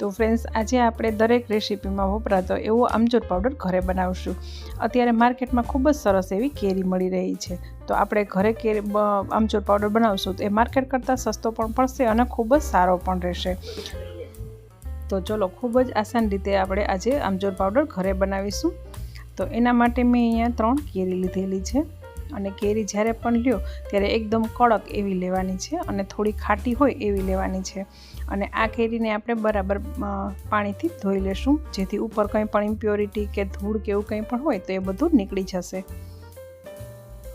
તો ફ્રેન્ડ્સ આજે આપણે દરેક રેસીપીમાં વપરાતો એવો આમચૂર પાવડર ઘરે બનાવશું. અત્યારે માર્કેટમાં ખૂબ જ સરસ એવી કેરી મળી રહી છે. તો આપણે ઘરે કેરી આમચૂર પાવડર બનાવશું તો એ માર્કેટ કરતાં સસ્તો પણ પડશે અને ખૂબ જ સારો પણ રહેશે. તો ચલો, ખૂબ જ આસાન રીતે આપણે આજે આમચૂર પાવડર ઘરે બનાવીશું. તો એના માટે મેં અહીંયા ત્રણ કેરી લીધેલી છે. અને કેરી જ્યારે પણ લ્યો, ત્યારે એકદમ કડક એવી લેવાની છે અને થોડી ખાટી હોય એવી લેવાની છે. અને આ કેરીને આપણે બરાબર પાણીથી ધોઈ લેશું, જેથી ઉપર કંઈ પણ ઇમ્પ્યોરિટી કે ધૂળ કે એવું કંઈ પણ હોય તો એ બધું નીકળી જશે.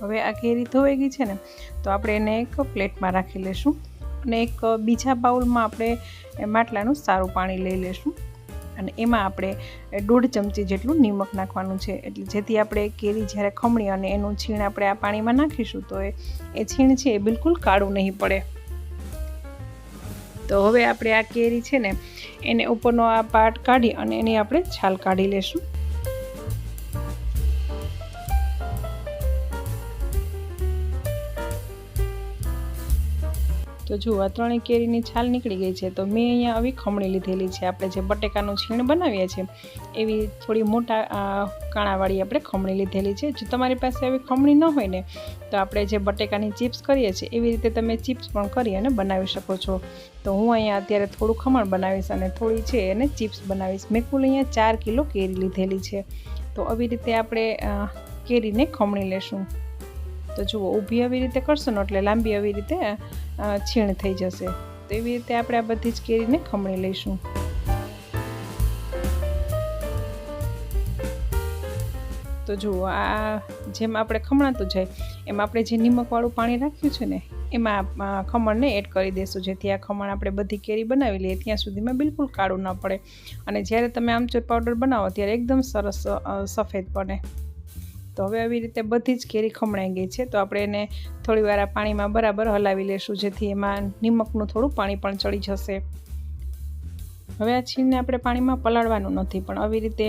હવે આ કેરી ધોવાઈ ગઈ છે ને, તો આપણે એને એક પ્લેટમાં રાખી લેશું. અને એક બીજા બાઉલમાં આપણે માટલાનું સારું પાણી લઈ લેશું. અને એમાં આપણે દોઢ ચમચી જેટલું નિમક નાખવાનું છે. એટલે જેથી આપણે કેરી જ્યારે ખમણી અને એનું છીણ આપણે આ પાણીમાં નાખીશું તો એ છીણ છે એ બિલકુલ કાળું નહીં પડે. તો હવે આપણે આ કેરી છે ને, એને ઉપરનો આ પાર્ટ કાઢી અને એની આપણે છાલ કાઢી લેશું. તો જુઓ, આ ત્રણેય કેરીની છાલ નીકળી ગઈ છે. તો મેં અહીંયા આવી ખમણી લીધેલી છે. આપણે જે બટેકાનું છીણ બનાવીએ છીએ, એવી થોડી મોટા કાણાવાળી આપણે ખમણી લીધેલી છે. જો તમારી પાસે આવી ખમણી ન હોય ને, તો આપણે જે બટેકાની ચિપ્સ કરીએ છીએ, એવી રીતે તમે ચિપ્સ પણ કરી અને બનાવી શકો છો. તો હું અહીંયા અત્યારે થોડું ખમણ બનાવીશ અને થોડી છે એને ચિપ્સ બનાવીશ. મેં કુલ અહીંયા ચાર કિલો કેરી લીધેલી છે. તો આવી રીતે આપણે કેરીને ખમણી લેશું. તો જુઓ, ઊભી આવી રીતે કરશો ને એટલે લાંબી આવી રીતે છીણ થઈ જશે. તો એવી રીતે આપણે આ બધી જ કેરીને ખમણી લઈશું. તો જુઓ, આ જેમ આપણે ખમણાતું જાય, એમ આપણે જે નિમકવાળું પાણી રાખ્યું છે ને, એમાં ખમણને એડ કરી દઈશું જેથી આ ખમણ આપણે બધી કેરી બનાવી લઈએ, ત્યાં સુધીમાં બિલકુલ કાળું ન પડે. અને જ્યારે તમે આમચૂર પાવડર બનાવો, ત્યારે એકદમ સરસ સફેદ બને. તો હવે આવી રીતે બધી જ કેરી ખમણાઈ ગઈ છે. તો આપણે એને થોડી વાર પાણીમાં બરાબર હલાવી લેશું, જેથી એમાં નિમકનું થોડું પાણી પણ ચડી જશે. હવે આ છીણને આપણે પાણીમાં પલાળવાનું નથી, પણ આવી રીતે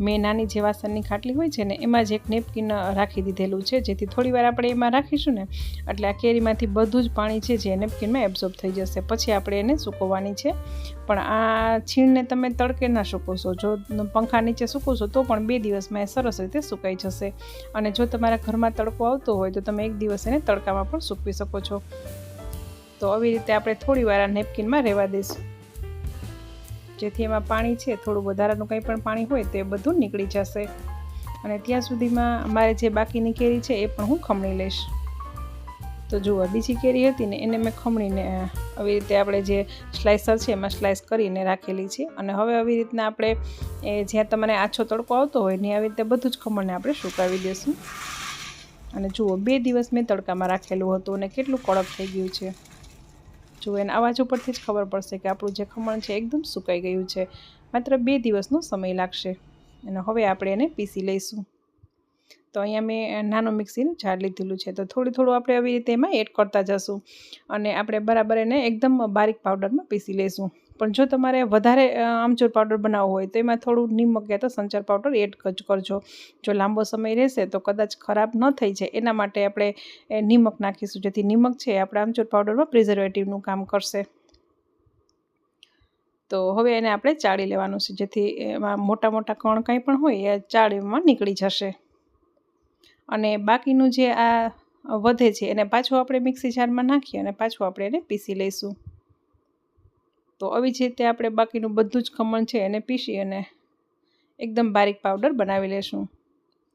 મેં નાની જે વાસણની ખાટલી હોય છે ને, એમાં જ એક નેપકિન રાખી દીધેલું છે, જેથી થોડી વાર આપણે એમાં રાખીશું ને, એટલે આ કેરીમાંથી બધું જ પાણી છે જે નેપકિનમાં એબ્ઝોર્બ થઈ જશે. પછી આપણે એને સૂકવવાની છે. પણ આ છીણને તમે તડકે ના સૂકવશો જો પંખા નીચે સૂકવશો તો પણ બે દિવસમાં એ સરસ રીતે સુકાઈ જશે. અને જો તમારા ઘરમાં તડકો આવતો હોય, તો તમે એક દિવસ એને તડકામાં પણ સૂકવી શકો છો. તો આવી રીતે આપણે થોડી વાર આ નેપકિનમાં રહેવા દઈશું. જેથી એમાં પાણી છે, થોડું વધારાનું કંઈ પણ પાણી હોય તો એ બધું નીકળી જશે. અને ત્યાં સુધીમાં મારે જે બાકીની કેરી છે એ પણ હું ખમણી લઈશ. તો જુઓ, બીજી કેરી હતી ને એને મેં ખમણીને આવી રીતે આપણે જે સ્લાઇસર છે એમાં સ્લાઇસ કરીને રાખેલી છે. અને હવે આવી રીતના આપણે, એ જ્યાં તમને આછો તડકો આવતો હોય ને આવી રીતે બધું જ ખમણને આપણે સુકાવી દઈશું અને જુઓ, બે દિવસ મેં તડકામાં રાખેલું હતું અને કેટલું કડક થઈ ગયું છે. જુઓ અને અવાજ ઉપરથી જ ખબર પડશે કે આપણું જે ખમણ છે એકદમ સુકાઈ ગયું છે. માત્ર બે દિવસનો સમય લાગશે. અને હવે આપણે એને પીસી લઈશું. તો અહીંયા મેં નાનું મિક્સીનું ઝાડ લીધેલું છે. તો થોડું થોડું આપણે આવી રીતે એમાં એડ કરતા જશું. અને આપણે બરાબર એને એકદમ બારીક પાવડરમાં પીસી લઈશું. પણ જો તમારે વધારે આમચૂર પાવડર બનાવવો હોય તો એમાં થોડું નિમક યા તો સંચાર પાવડર એડ કરજો. જો લાંબો સમય રહેશે તો કદાચ ખરાબ ન થઈ જાય, એના માટે આપણે નિમક નાખીશું. જેથી નિમક છે આપણે આમચૂર પાવડરમાં પ્રિઝર્વેટિવનું કામ કરશે. તો હવે એને આપણે ચાળી લેવાનું છે. જેથી એમાં મોટા મોટા કણ કંઈ પણ હોય એ ચાળીમાં નીકળી જશે. અને બાકીનું જે આ વધે છે એને પાછું આપણે મિક્સી જારમાં નાખીએ અને પાછું આપણે એને પીસી લઈશું. તો આવી જ રીતે આપણે બાકીનું બધું જ ખમણ છે એને પીસી અને એકદમ બારીક પાવડર બનાવી લેશું.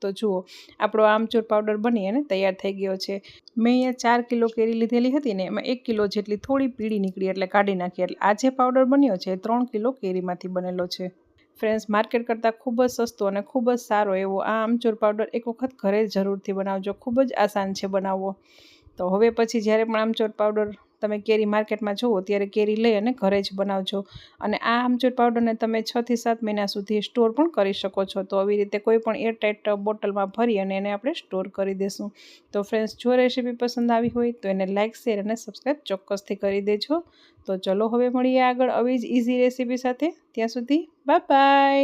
તો જુઓ, આપણો આમચૂર પાવડર બની અને તૈયાર થઈ ગયો છે. મેં અહીંયા ચાર કિલો કેરી લીધેલી હતી ને, એમાં એક કિલો જેટલી થોડી પીળી નીકળી એટલે કાઢી નાખી. એટલે આ જે પાવડર બન્યો છે ત્રણ કિલો કેરીમાંથી બનેલો છે. ફ્રેન્ડ્સ, માર્કેટ કરતાં ખૂબ જ સસ્તો અને ખૂબ જ સારો એવો આ આમચૂર પાવડર એક વખત ઘરે જરૂરથી બનાવજો. ખૂબ જ આસાન છે બનાવવો. તો હવે પછી જ્યારે પણ આમચૂર પાવડર તમે કેરી માર્કેટમાં જુઓ, ત્યારે કેરી લઈ અને ઘરે જ બનાવજો. અને આ આમચૂર પાવડરને તમે છથી સાત મહિના સુધી સ્ટોર પણ કરી શકો છો. તો આવી રીતે કોઈ પણ એરટાઇટ બોટલમાં ભરી અને એને આપણે સ્ટોર કરી દઈશું તો ફ્રેન્ડ્સ, જો રેસીપી પસંદ આવી હોય તો એને લાઇક શેર અને સબસ્ક્રાઈબ ચોક્કસથી કરી દેજો. તો ચલો હવે મળીએ આગળ આવી જ ઇઝી રેસીપી સાથે. ત્યાં સુધી બાય બાય